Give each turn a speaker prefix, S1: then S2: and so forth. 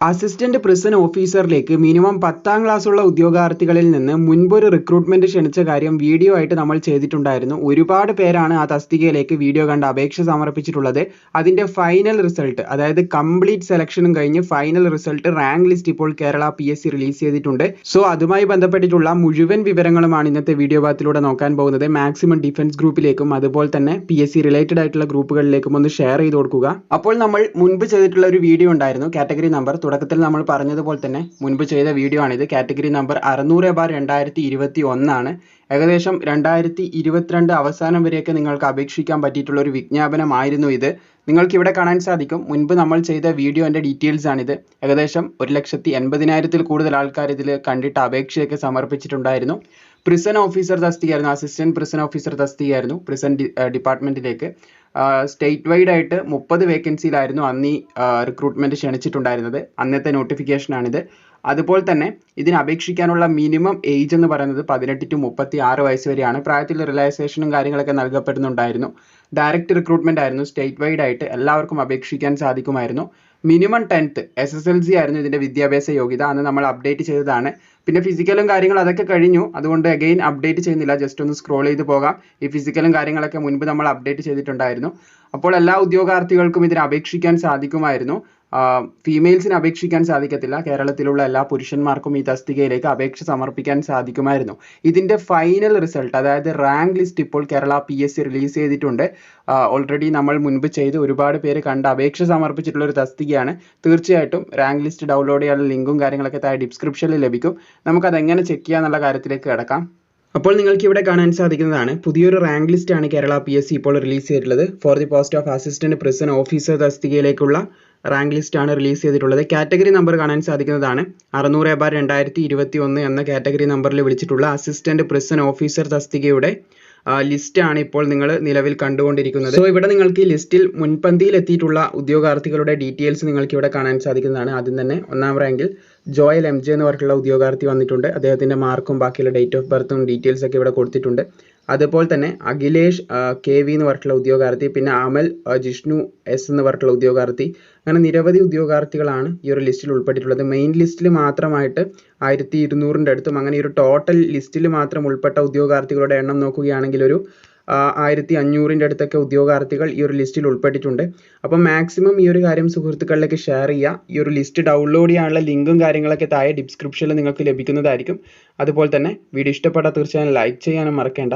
S1: Assistant prison ഓഫീസറിലേക്ക് minimum പത്താം ക്ലാസ്സുള്ള ഉദ്യോഗാർത്ഥികളിൽ നിന്ന് മുൻപൊരു recruitment ക്ഷണിച്ച കാര്യം വീഡിയോ ആയിട്ട് നമ്മൾ ചെയ്തിട്ടുണ്ടായിരുന്നു. ഒരുപാട് പേരാണ് ആ തസ്തികയിലേക്ക് വീഡിയോ കണ്ട് അപേക്ഷ സമർപ്പിച്ചിട്ടുള്ളത്. അതിന്റെ ഫൈനൽ റിസൾട്ട് അതായത് കംപ്ലീറ്റ് സെലക്ഷനും കഴിഞ്ഞ് ഫൈനൽ റിസൾട്ട് റാങ്ക് ലിസ്റ്റ് ഇപ്പോൾ Kerala P S C release ചെയ്തിട്ടുണ്ട്. സോ അതുമായി ബന്ധപ്പെട്ടിട്ടുള്ള മുഴുവൻ വിവരങ്ങളുമാണ് ഇന്നത്തെ വീഡിയോ ഭാഗത്തിലൂടെ നോക്കാൻ പോകുന്നത്. മാക്സിമം ഡിഫൻസ് ഗ്രൂപ്പിലേക്കും അതുപോലെ തന്നെ പി എസ് സി റിലേറ്റഡ് ആയിട്ടുള്ള ഗ്രൂപ്പുകളിലേക്കും ഒന്ന് ഷെയർ ചെയ്ത് കൊടുക്കുക. അപ്പോൾ നമ്മൾ മുൻപ് ചെയ്തിട്ടുള്ള ഒരു വീഡിയോ ഉണ്ടായിരുന്നു. കാറ്റഗറി നമ്പർ തുടക്കത്തിൽ നമ്മൾ പറഞ്ഞതുപോലെ തന്നെ മുൻപ് ചെയ്ത വീഡിയോ ആണിത്. കാറ്റഗറി നമ്പർ അറുന്നൂറ് ബാർ രണ്ടായിരത്തി ഇരുപത്തി ഒന്നാണ് ഏകദേശം രണ്ടായിരത്തി ഇരുപത്തിരണ്ട് അവസാനം വരെയൊക്കെ നിങ്ങൾക്ക് അപേക്ഷിക്കാൻ പറ്റിയിട്ടുള്ള ഒരു വിജ്ഞാപനമായിരുന്നു ഇത്. നിങ്ങൾക്ക് ഇവിടെ കാണാൻ സാധിക്കും. മുൻപ് നമ്മൾ ചെയ്ത വീഡിയോന്റെ ഡീറ്റെയിൽസ് ആണിത്. ഏകദേശം ഒരു ലക്ഷത്തി എൺപതിനായിരത്തിൽ കൂടുതൽ ആൾക്കാർ ഇതിൽ കണ്ടിട്ട് അപേക്ഷയൊക്കെ സമർപ്പിച്ചിട്ടുണ്ടായിരുന്നു. പ്രിസൺ ഓഫീസർ തസ്തികയായിരുന്നു. അസിസ്റ്റന്റ് പ്രിസൺ ഓഫീസർ തസ്തികയായിരുന്നു. പ്രിസൺ ഡിപ്പാർട്ട്മെന്റിലേക്ക് സ്റ്റേറ്റ് വൈഡ് ആയിട്ട് മുപ്പത് വേക്കൻസിയിലായിരുന്നു അന്ന് ഈ റിക്രൂട്ട്മെന്റ് ക്ഷണിച്ചിട്ടുണ്ടായിരുന്നത്. അന്നത്തെ നോട്ടിഫിക്കേഷനാണിത് അതുപോലെ തന്നെ ഇതിന് അപേക്ഷിക്കാനുള്ള മിനിമം ഏജ് എന്ന് പറയുന്നത് പതിനെട്ട് ടു മുപ്പത്തി ആറ് വയസ്സ് വരെയാണ്. പ്രായത്തിൽ റിലാക്സേഷനും കാര്യങ്ങളൊക്കെ നൽകപ്പെടുന്നുണ്ടായിരുന്നു. ഡയറക്റ്റ് റിക്രൂട്ട്മെന്റ് ആയിരുന്നു. സ്റ്റേറ്റ് വൈഡ് ആയിട്ട് എല്ലാവർക്കും അപേക്ഷിക്കാൻ സാധിക്കുമായിരുന്നു. Minimum tenth S S L C ആയിരുന്നു ഇതിന്റെ വിദ്യാഭ്യാസ യോഗ്യത. അന്ന് നമ്മൾ അപ്ഡേറ്റ് ചെയ്തതാണ്. പിന്നെ ഫിസിക്കലും കാര്യങ്ങളും അതൊക്കെ കഴിഞ്ഞു. അതുകൊണ്ട് അഗെയിൻ അപ്ഡേറ്റ് ചെയ്യുന്നില്ല. ജസ്റ്റ് ഒന്ന് സ്ക്രോൾ ചെയ്ത് പോകാം. ഈ ഫിസിക്കലും കാര്യങ്ങളൊക്കെ മുൻപ് നമ്മൾ അപ്ഡേറ്റ് ചെയ്തിട്ടുണ്ടായിരുന്നു. അപ്പോൾ എല്ലാ ഉദ്യോഗാർത്ഥികൾക്കും ഇതിന് അപേക്ഷിക്കാൻ സാധിക്കുമായിരുന്നു. ഫീമെയിൽസിന് അപേക്ഷിക്കാൻ സാധിക്കത്തില്ല. കേരളത്തിലുള്ള എല്ലാ പുരുഷന്മാർക്കും ഈ തസ്തികയിലേക്ക് അപേക്ഷ സമർപ്പിക്കാൻ സാധിക്കുമായിരുന്നു. ഇതിന്റെ ഫൈനൽ റിസൾട്ട് അതായത് റാങ്ക് ലിസ്റ്റ് ഇപ്പോൾ Kerala P S C release ചെയ്തിട്ടുണ്ട്. ഓൾറെഡി നമ്മൾ മുൻപ് ചെയ്ത് ഒരുപാട് പേര് കണ്ട് അപേക്ഷ സമർപ്പിച്ചിട്ടുള്ള ഒരു തസ്തികയാണ്. തീർച്ചയായിട്ടും റാങ്ക് ലിസ്റ്റ് ഡൗൺലോഡ് ചെയ്യാനുള്ള ലിങ്കും കാര്യങ്ങളൊക്കെ താഴെ ഡിസ്ക്രിപ്ഷനിൽ ലഭിക്കും. നമുക്കത് എങ്ങനെ ചെക്ക് ചെയ്യാന്നുള്ള കാര്യത്തിലേക്ക് കിടക്കാം. അപ്പോൾ നിങ്ങൾക്ക് ഇവിടെ കാണാൻ സാധിക്കുന്നതാണ്. പുതിയൊരു റാങ്ക് ലിസ്റ്റ് ആണ് കേരള പി എസ് സി ഇപ്പോൾ റിലീസ് ചെയ്തിട്ടുള്ളത്. For the post of assistant prison officer തസ്തികയിലേക്കുള്ള rank list ആണ് റിലീസ് ചെയ്തിട്ടുള്ളത്. കാറ്റഗറി നമ്പർ കാണാൻ സാധിക്കുന്നതാണ്. അറുന്നൂറ് ബാർ രണ്ടായിരത്തി ഇരുപത്തി ഒന്ന് എന്ന കാറ്റഗറി നമ്പറിൽ വിളിച്ചിട്ടുള്ള അസിസ്റ്റന്റ് പ്രിസൺ ഓഫീസർ തസ്തികയുടെ ലിസ്റ്റ് ആണ് ഇപ്പോൾ നിങ്ങൾ നിലവിൽ കണ്ടുകൊണ്ടിരിക്കുന്നത്. സോ ഇവിടെ നിങ്ങൾക്ക് ഈ ലിസ്റ്റിൽ മുൻപന്തിയിൽ എത്തിയിട്ടുള്ള ഉദ്യോഗാർത്ഥികളുടെ ഡീറ്റെയിൽസ് നിങ്ങൾക്ക് ഇവിടെ കാണാൻ സാധിക്കുന്നതാണ്. ആദ്യം തന്നെ ഒന്നാം റാങ്കിൽ ജോയൽ എം ജെ എന്ന് പറഞ്ഞിട്ടുള്ള ഉദ്യോഗാർത്ഥി വന്നിട്ടുണ്ട്. അദ്ദേഹത്തിന്റെ മാർക്കും ബാക്കിയുള്ള ഡേറ്റ് ഓഫ് ബർത്തും ഡീറ്റെയിൽസ് ഒക്കെ ഇവിടെ കൊടുത്തിട്ടുണ്ട്. അതുപോലെ തന്നെ അഖിലേഷ് കെ വി എന്ന് പറഞ്ഞിട്ടുള്ള ഉദ്യോഗാർത്ഥി പിന്നെ അമൽ ജിഷ്ണു എസ് എന്ന് പറഞ്ഞിട്ടുള്ള ഉദ്യോഗാർത്ഥി അങ്ങനെ നിരവധി ഉദ്യോഗാർത്ഥികളാണ് ഈ ഒരു ലിസ്റ്റിൽ ഉൾപ്പെട്ടിട്ടുള്ളത്. മെയിൻ ലിസ്റ്റിൽ മാത്രമായിട്ട് ആയിരത്തി ഇരുന്നൂറിന്റെ അടുത്തും അങ്ങനെ ഈ ഒരു ടോട്ടൽ ലിസ്റ്റിൽ മാത്രം ഉൾപ്പെട്ട ഉദ്യോഗാർത്ഥികളുടെ എണ്ണം നോക്കുകയാണെങ്കിൽ ഒരു ആയിരത്തി അഞ്ഞൂറിന്റെ അടുത്തൊക്കെ ഉദ്യോഗാർത്ഥികൾ ഈ ഒരു ലിസ്റ്റിൽ ഉൾപ്പെട്ടിട്ടുണ്ട്. അപ്പോൾ മാക്സിമം ഈ ഒരു കാര്യം സുഹൃത്തുക്കളിലേക്ക് ഷെയർ ചെയ്യുക. ഈ ഒരു ലിസ്റ്റ് ഡൗൺലോഡ് ചെയ്യാനുള്ള ലിങ്കും കാര്യങ്ങളൊക്കെ താഴെ ഡിസ്ക്രിപ്ഷനിൽ നിങ്ങൾക്ക് ലഭിക്കുന്നതായിരിക്കും. അതുപോലെ തന്നെ വീഡിയോ ഇഷ്ടപ്പെട്ടാൽ തീർച്ചയായും ലൈക്ക് ചെയ്യാനും മറക്കേണ്ട.